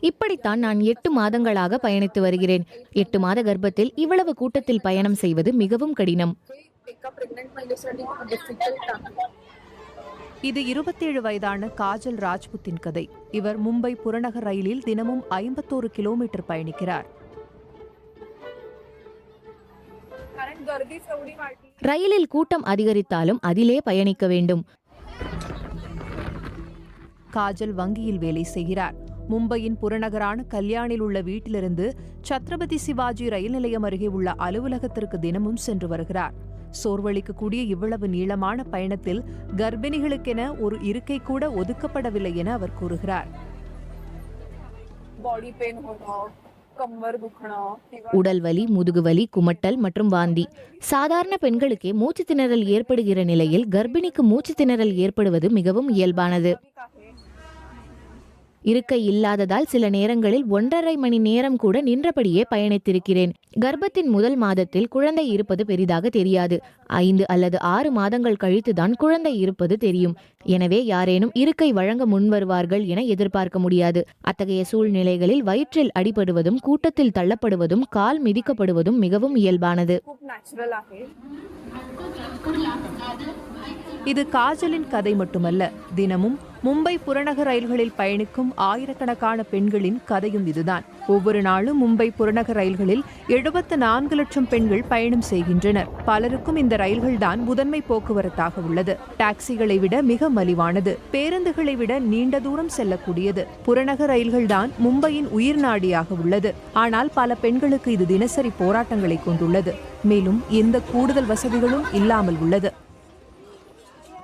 இப்படித்தான் நான் எட்டு மாதங்களாக பயணித்து வருகிறேன். எட்டு மாத கர்ப்பத்தில் இவ்வளவு கூட்டத்தில் பயணம் செய்வது மிகவும் கடினம். இது இருபத்தேழு வயதான காஜல் ராஜ்புத்தின் கதை. இவர் மும்பை புறநகர் ரயிலில் தினமும் ஐம்பத்தோரு கிலோமீட்டர் பயணிக்கிறார். ரயிலில் கூட்டம் அதிகரித்தாலும் அதிலே பயணிக்க வேண்டும். காஜல் வங்கியில் வேலை செய்கிறார். மும்பையின் புறநகரான கல்யாணில் உள்ள வீட்டிலிருந்து சத்ரபதி சிவாஜி ரயில் நிலையம் அருகே உள்ள அலுவலகத்திற்கு தினமும் சென்று வருகிறார். சோர்வளிக்கக்கூடிய இவ்வளவு நீளமான பயணத்தில் கர்ப்பிணிகளுக்கென ஒரு இருக்கை கூட ஒதுக்கப்படவில்லை என அவர் கூறுகிறார். உடல் வலி முதுகு வலி குமட்டல் மற்றும் வாந்தி. சாதாரண பெண்களுக்கே மூச்சு திணறல் ஏற்படுகிற நிலையில் கர்ப்பிணிக்கு மூச்சு திணறல் ஏற்படுவது மிகவும் இயல்பானது. இருக்கை இல்லாததால் சில நேரங்களில் ஒன்றரை மணி நேரம் கூட நின்றபடியே பயணித்திருக்கிறேன். கர்ப்பத்தின் முதல் மாதத்தில் குழந்தை இருப்பது பெரிதாக தெரியாது. ஐந்து அல்லது ஆறு மாதங்கள் கழித்துதான் குழந்தை இருப்பது தெரியும். எனவே யாரேனும் இருக்கை வழங்க முன்வருவார்கள் என எதிர்பார்க்க முடியாது. அத்தகைய சூழ்நிலைகளில் வயிற்றில் அடிபடுவதும் கூட்டத்தில் தள்ளப்படுவதும் கால் மிதிக்கப்படுவதும் மிகவும் இயல்பானது. இது காஜலின் கதை மட்டுமல்ல தினமும் மும்பை புறநகர் ரயில்களில் பயணிக்கும் ஆயிரக்கணக்கான பெண்களின் கதையும் இதுதான். ஒவ்வொரு நாளும் மும்பை புறநகர் ரயில்களில் எழுபத்து நான்கு லட்சம் பெண்கள் பயணம் செய்கின்றனர். பலருக்கும் இந்த ரயில்கள்தான் முதன்மை போக்குவரத்தாக உள்ளது. டாக்ஸிகளை விட மிக மலிவானது. பேருந்துகளை விட நீண்ட தூரம் செல்லக்கூடியது. புறநகர் ரயில்கள்தான் மும்பையின் உயிர் நாடியாக உள்ளது. ஆனால் பல பெண்களுக்கு இது தினசரி போராட்டங்களை கொண்டுள்ளது. மேலும் எந்த கூடுதல் வசதிகளும் இல்லாமல் உள்ளது.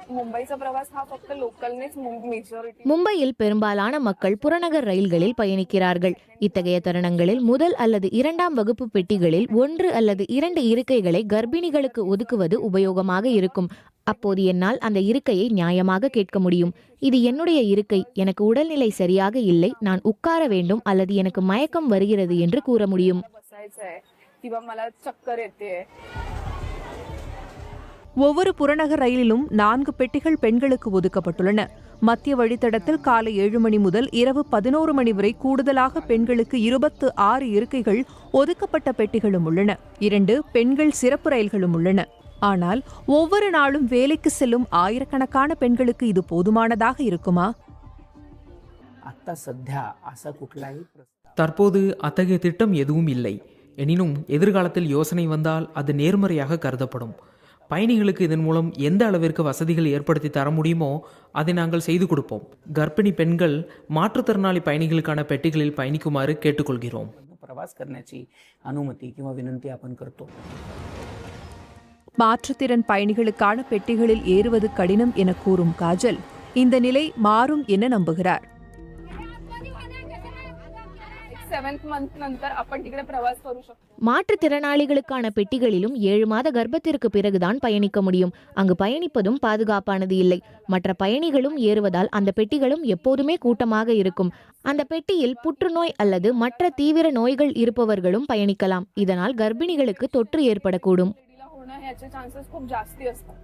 मुंबईचा प्रवास हा फक्त लोकलनेच मेजॉरिटी மும்பையில் பெரும்பாலான மக்கள் புறநகர் ரயில்களில் பயணிக்கிறார்கள் இத்தகைய தருணங்களில் முதல் அல்லது இரண்டாம் வகுப்பு பெட்டிகளில் ஒன்று அல்லது இரண்டு இருக்கைகளை கர்ப்பிணிகளுக்கு ஒதுக்குவது உபயோகமாக இருக்கும் அப்போது என்னால் அந்த இருக்கையை நியாயமாக கேட்க முடியும் இது என்னுடைய இருக்கை எனக்கு உடல்நிலை சரியாக இல்லை நான் உட்கார வேண்டும் அல்லது எனக்கு மயக்கம் வருகிறது என்று கூற முடியும் बसायचंय किंवा मला चक्कर येते ஒவ்வொரு புறநகர் ரயிலிலும் நான்கு பெட்டிகள் பெண்களுக்கு ஒதுக்கப்பட்டுள்ளன. மத்திய வழித்தடத்தில் காலை ஏழு மணி முதல் இரவு பதினோரு மணி வரை கூடுதலாக பெண்களுக்கு இருபத்து ஆறு இருக்கைகள் ஒதுக்கப்பட்ட பெட்டிகளும் உள்ளன. இரண்டு பெண்கள் சிறப்பு ரயில்களும் உள்ளன. ஆனால் ஒவ்வொரு நாளும் வேலைக்கு செல்லும் ஆயிரக்கணக்கான பெண்களுக்கு இது போதுமானதாக இருக்குமா? தற்போது அத்தகைய திட்டம் எதுவும் இல்லை. எனினும் எதிர்காலத்தில் யோசனை வந்தால் அது நேர்மறையாக கருதப்படும். பயணிகளுக்கு இதன் மூலம் எந்த அளவிற்கு வசதிகள் ஏற்படுத்தி தர முடியுமோ அதை நாங்கள் செய்து கொடுப்போம். கர்ப்பிணி பெண்கள் மாற்றுத்திறனாளி பயணிகளுக்கான பெட்டிகளில் பயணிக்குமாறு கேட்டுக்கொள்கிறோம். பிரவாஸ் கர்னாச்சி அனுமதி கிமா வினந்தி அப்பன் மாற்றுத்திறன் பயணிகளுக்கான பெட்டிகளில் ஏறுவது கடினம் என கூறும் காஜல் இந்த நிலை மாறும் என நம்புகிறார். सेव्हन्थ मंथ नंतर आपण तिकडे प्रवास करू शकतो மாற்றுத்திறனாளிகளுக்கான பெட்டிகளிலும் ஏழு மாத கர்ப்பத்திற்கு பிறகுதான் பயணிக்க முடியும் அங்கு பயணிப்பதும் பாதுகாப்பானது இல்லை மற்ற பயணிகளும் ஏறுவதால் அந்த பெட்டிகளும் எப்போதுமே கூட்டமாக இருக்கும் அந்த பெட்டியில் புற்றுநோய் அல்லது மற்ற தீவிர நோய்கள் இருப்பவர்களும் பயணிக்கலாம் இதனால் கர்ப்பிணிகளுக்கு தொற்று ஏற்படக்கூடும் लेडीला होणं ह्याचे चान्सेस खूप जास्ती असतात